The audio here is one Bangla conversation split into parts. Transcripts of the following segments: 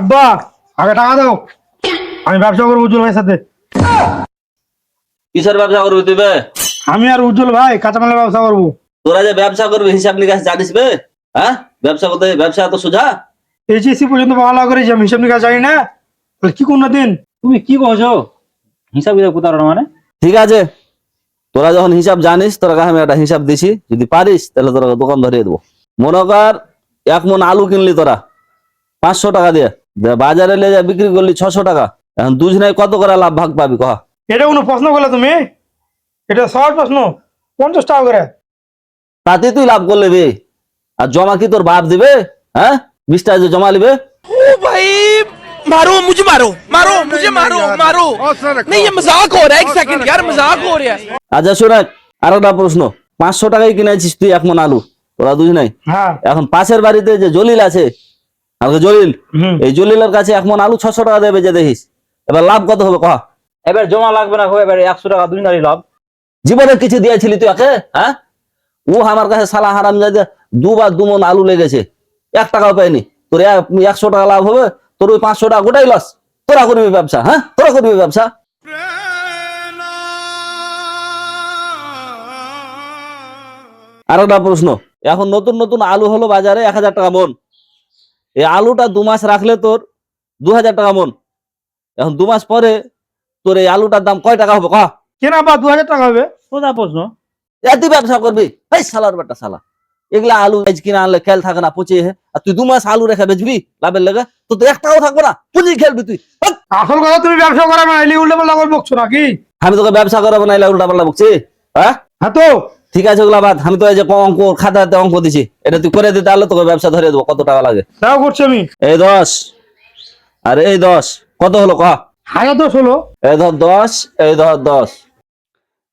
আব্বা আগে টাকা দাও। আমি ব্যবসা করব উজ্জ্বল ভাইয়ের সাথে। কিসের ব্যবসা করবি তুই বে? আমি আর উজ্জ্বল ভাই কাঁচামালের ব্যবসা করব। তোরা যে ব্যবসা করবি হিসাব নিকাশ জানিস বে? হ্যাঁ? ব্যবসা করতে ব্যবসা তো সোজা। এইচএসসি পর্যন্ত ভালো করেছি আমি হিসাব নিকাশ জানি না। তাহলে কি কোন দিন? তুমি কি কহছো হিসাব কিতাব কোথাও মানে? ঠিক আছে। তোরা যখন হিসাব জানিস তোরা কাছে আমি একটা হিসাব দিছি। যদি পারিস তাহলে তোরা দোকান ধরিয়ে দেবো। মনে কর এক মন আলু কিনলি তোরা। পাঁচশো টাকা দিয়ে। যে বাজারে নিয়ে যা বিক্রি করলি ছশো টাকা এখন দুজনে কত করে লাভ ভাগ পাবি কহ এটা কোনো প্রশ্ন করলে তুমি এটা সহজ প্রশ্ন পঞ্চাশ টাকা করে তাতে তুই লাভ করলে বে আর জমা কি তোর বাপ দিবে হ্যাঁ বিশ টাকা যে জমা নিবে ओ भाई मारो मुझे मारो मारो मुझे मारो मारो नहीं ये मजाक हो रहा है एक सेकंड यार मजाक हो रहा है আচ্ছা শোন আর একটা প্রশ্ন পাঁচশো টাকায় কিনেছিস তুই এক মন আলু তোরা দুজনে হ্যাঁ এখন পাশের বাড়িতে যে জলিল আছে আমাকে জলিল এই জলিলের কাছে এক মন আলু ছশো টাকা দেবে যে দেখিস। এবার লাভ কত হবে কহ এবার জমা লাগবে না এবার একশো টাকা দুই নারী লাভ। জীবনে কিছু দিয়েছিলি তুই একে হ্যাঁ? ও আমার কাছে সালা হারাম দুবার দুমন আলু লেগেছে। এক টাকাও পাইনি তোর এক- একশো টাকা লাভ হবে তোর ওই পাঁচশো টাকা গোটাই লস তোরা করবি ব্যবসা হ্যাঁ? তোরা করবি ব্যবসা। আর একটা প্রশ্ন এখন নতুন নতুন আলু হলো বাজারে এক হাজার টাকা মন। এই আলুটা দু মাস রাখলে তোর দু হাজার টাকা মন। এখন দু মাস পরে তোর এই আলুটার দাম কয় টাকা হবে? কহ কেনা বা দু হাজার টাকা হবে? সোজা প্রশ্ন। এত ব্যবসা করবি? এই সালার বেটা সালা এগুলা আলু আজ কিনা আনলে খেল থাকে না পচে হে। আর তুই দু মাস আলু রেখে বেচবি লাভের লেগে তো তো একটাও থাকব না। পুঁজি খেলবি তুই। আসল কথা তুমি ব্যবসা করা না এলি উল্টে পাল্টা করে বকছো নাকি? আমি তোকে ব্যবসা করাবো না উল্টা পাল্টা বকছি। হ্যাঁ? হ্যাঁ তো? ঠিক আছে ওগুলা বাদ আমি তো এই যে অঙ্ক খাতাতে অঙ্ক দিছি। এটা তুই করে দিতে তাহলে তোকে ব্যবসা ধরে দেবো কত টাকা লাগে? তাও করছি আমি। এই দশ। আর এই দশ কত হলো কহ হাজার দশ হলো। এই ধর দশ এই ধর দশ।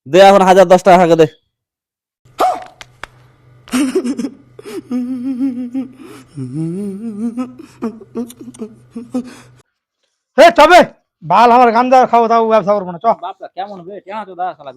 দে এখন হাজার দশ টাকা থাকে দে। হে তবে ভালো আমার গান দেওয়ার খাব তাও ব্যবসা করব না চ। কেমন বে কেমন তো দা শালা।